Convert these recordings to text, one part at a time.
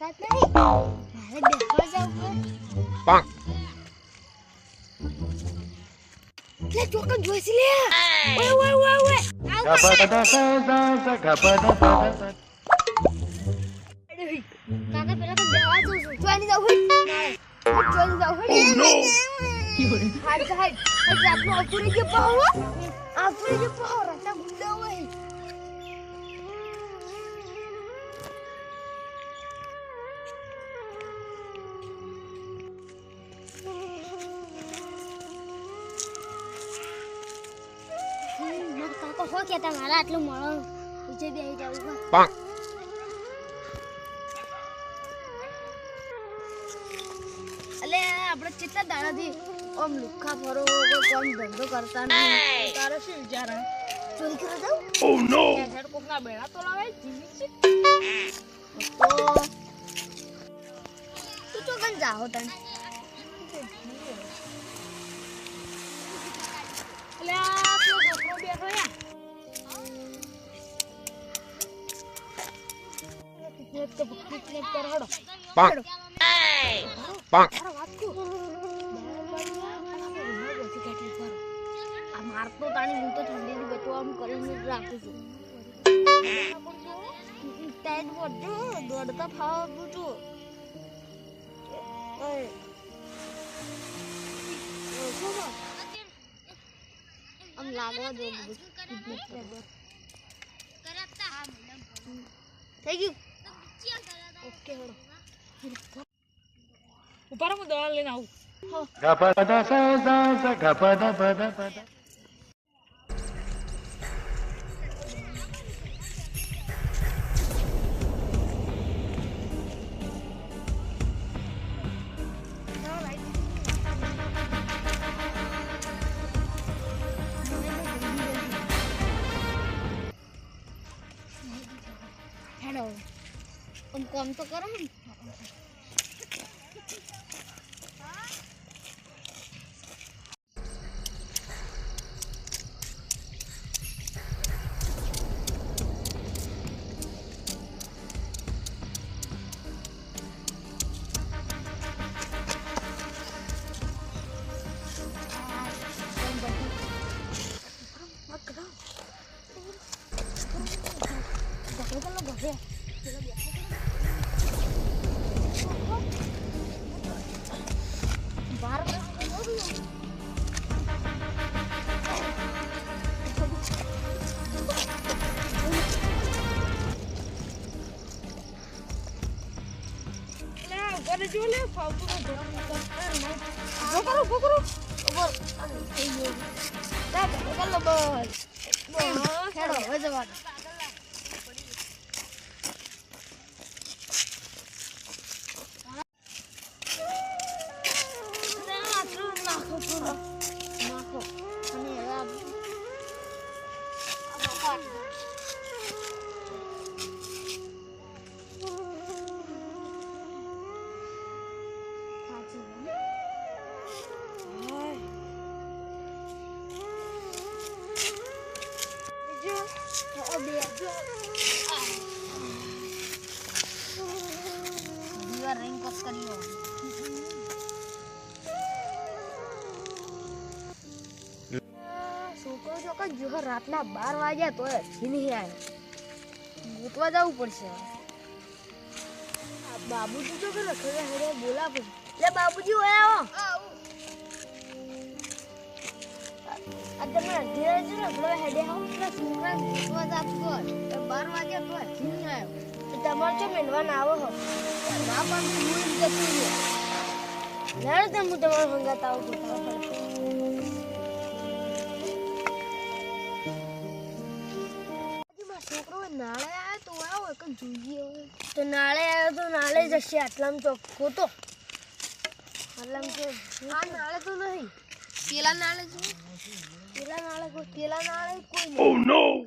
તાકાત નહીં મારે બેસવા જવું પડે લે ચોકન જોઈશ લે ઓય ઓય ઓય ઓય આવ કાકા પેલા તો બેવા જઉં છું જોઈની જાવ હોય જોઈની જાવ હોય હાડ તો હાડ હાડ રાતનો અપુરી જે પાહો અપુરી જે પાહો હો કેતા મારા આટલું મળો. નીચે બેસી જવું હોય અલે આપણે કેટલા દાડાથી આમ લુખ્ખા ફરો કોઈ કામ ધંધો કરતા નહીં તારે શું વિચાર હે? હેડ કોકના બેડા તો લાવે જીવી તો તું તો કન જાહો તને. તો પિકનિક પર હડો. Bonk. Bonk. અરે વાત કુ આ મારતો તાણી હું તો ઠંડીથી બચવા આમ કરીને જ રાખું છું. ટાઈટ પડજો દોડતા ફાવા ઓય આમ લાગવા દો બધું પિકનિક પર થઈ ગયું ઓકે હેડો ઉપર હું દવા લઈને આવું હેડો આમ કોમ તો કરો ને બાર એટલે ઉપર જો લે ફાવતું નથી. ઊભો કરો ઊભો કરો ઉપર થઈ રાતના બાર વાગ્યા તો હજી નહીં આવે ગોતવા જવું પડશે બાબુજી તો કે રખડે હેડે બોલા પછી લે બાબુજી હોય અઢી વાગે તો બાર હજી નહીં આવ્યો તમારે આવો હો. ના પણ હું જતું હંગાત આવું ગોતવા પડશે નાળે આવ્યો તો આવો, એક જોઈએ. તો નાળે આવ્યો તો નાળે જશે, આટલામાં ચોખ્ખો તો આટલામાં આ નાળે તો નહીં. પેલા નાળે જો પેલા નાળે કોઈ પેલા નાળે કોઈ નહીં.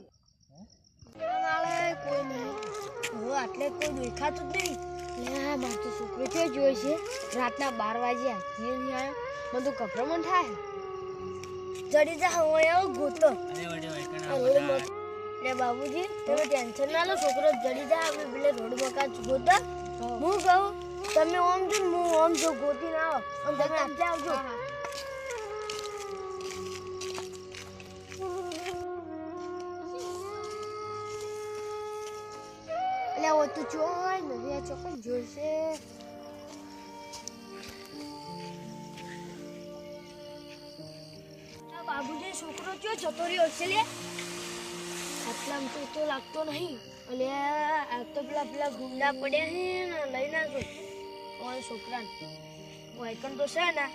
પેલા નાળે કોઈ નહીં હવે આટલે કોઈ દેખાતું જ નહીં. લે આ તો છોકરો છે જોઈ છે. રાતના બાર વાગ્યા હજી નહીં આવ્યો મને તો ગભરામણ થાય. જડી જા હવે આવો ગોતો. રોડ એટલે બાબુજી તમે ટેન્શન ના લો છોકરો જડી જાય આપણે પેલે રોડ મકા ગોતા. હું કહું તમે ઓમ જો ને હું ઓમ જો ગોતી ના આવો તમે આટલે આવજો. ઓ તો જો હોય ને એ ચોકન જોશે બાબુજી છોકરો કયો જતો રહ્યો છે લે આટલા તો તો લાગતો નહીં અને આ તો પેલા પેલા ગુંડા પડ્યા છે ને લઈ નાખો ઓય છોકરાને વાયકન તો છે ને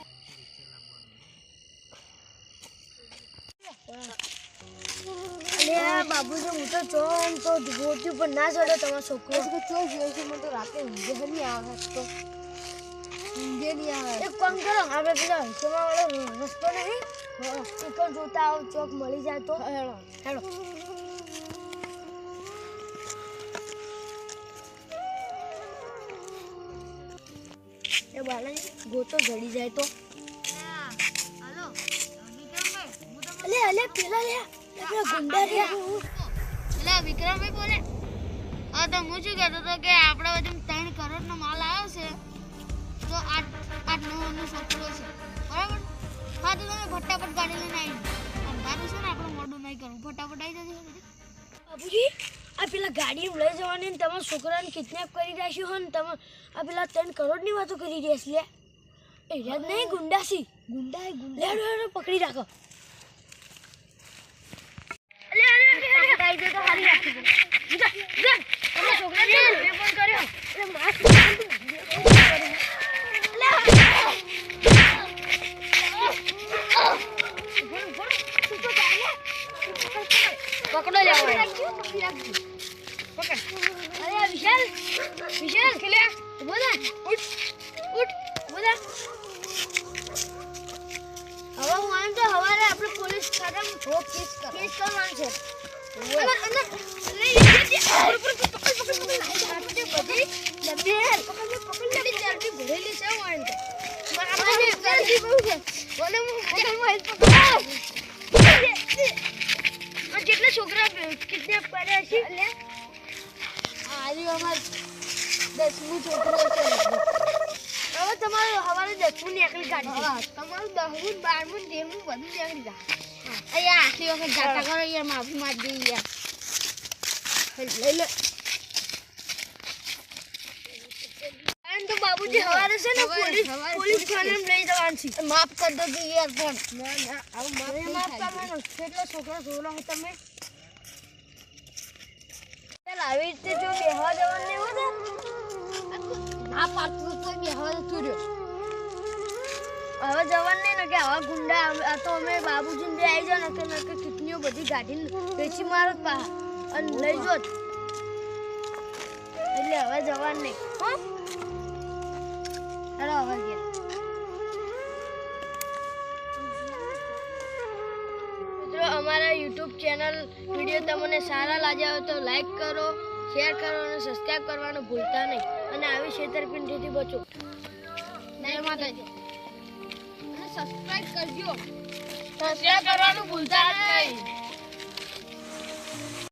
અલે આ બાબુજી હું તો જો આમ તો ગોતી પર ના ચડે તમારો છોકરો. કે ચો ગયો છે મને તો રાતે ઊંઘે નહીં આવે તો. ઊંઘે નહીં આવે. એક કામ કરો આપણે પેલા હિસ્સોમાં વાળો રસ્તો નહીં હા એ જોતા આવ ચોક મળી જાય તો. Hello hello. એ બાળા ગોતો જડી જાય તો. અલે અલે પેલા લે. એટલે વિક્રમભાઈ બોલે હા તો હું શું કહેતો હતો કે આપણા વચ્ચે ત્રણ કરોડનો માલ આવ્યો છે તો આઠ આઠ નવ નો છોકરો છે. બરાબર? હા તો તમે ફટાફટ ગાડી લઈને આવી અંધારું છે ને આપણું મોડું નહીં કરવું. ફટાફટ આવી જજો બાબુજી આ પેલા ગાડી લઈ જવાની ને તમારા છોકરાને કિડનેપ કરી રાખ્યું હોય ને તમે આ પેલા ત્રણ કરોડની વાતો કરી રહ્યા છે એ યાદ નહીં? ગુંડાસી. ગુંડા. ગુંડા પકડી રાખો અલે અલે તો હારી દે જા જા કર્યો અરે માસ પકડો પકડ અરે વિશાલ વિશાલ ખેલે બોલા ઉઠ ઉઠ બોલા હવે હું આમ તો હવારે આપણે પોલીસ ખાતામાં કેસ છે જેટલા છોકરા કિડનેપ કર્યા છે દસમું છોકરો છે. હવે તમારું હવારે દસમું નીકળી કાઢી તમારું દસમું બારમું તેરમું બધું નીકળી જાય. અહીંયા આખી વખત જાતા કરો યાર માફી માંગી દઈએ. યાર લઈ લે. તો બાબુજી હવારે છે ને પોલીસ પોલીસ પોલીસ લઈ જવાનું છે. માફ કર દો યાર પણ. ના ના આવું માફ. કરવાનો કેટલા છોકરા જોયેલા હો તમે. ચાલ આવી રીતે જો બેહવા જવાનું નહીં ના પાડતું તો બે હવે તું હવે જવાનું નહીં ને કે આવા ગુંડા આ તો અમે બાબુજી બે આવી જાવ ને કે નકે કિટનીઓ બધી ગાડી વેચી મારો પા અને લઈ જો એટલે હવે જવાનું નહીં હો હેલો હવે ગયા અમારા યુટ્યુબ ચેનલ વીડિયો તમને સારા લાગ્યા હોય તો લાઈક કરો શેર કરો અને સબસ્ક્રાઈબ કરવાનું ભૂલતા નહીં. અને આવી છેતરપિંડીથી બચો. જય માતાજી. અને સબસ્ક્રાઇબ કરજો. સબસ્ક્રાઇબ કરવાનું ભૂલતા નહીં.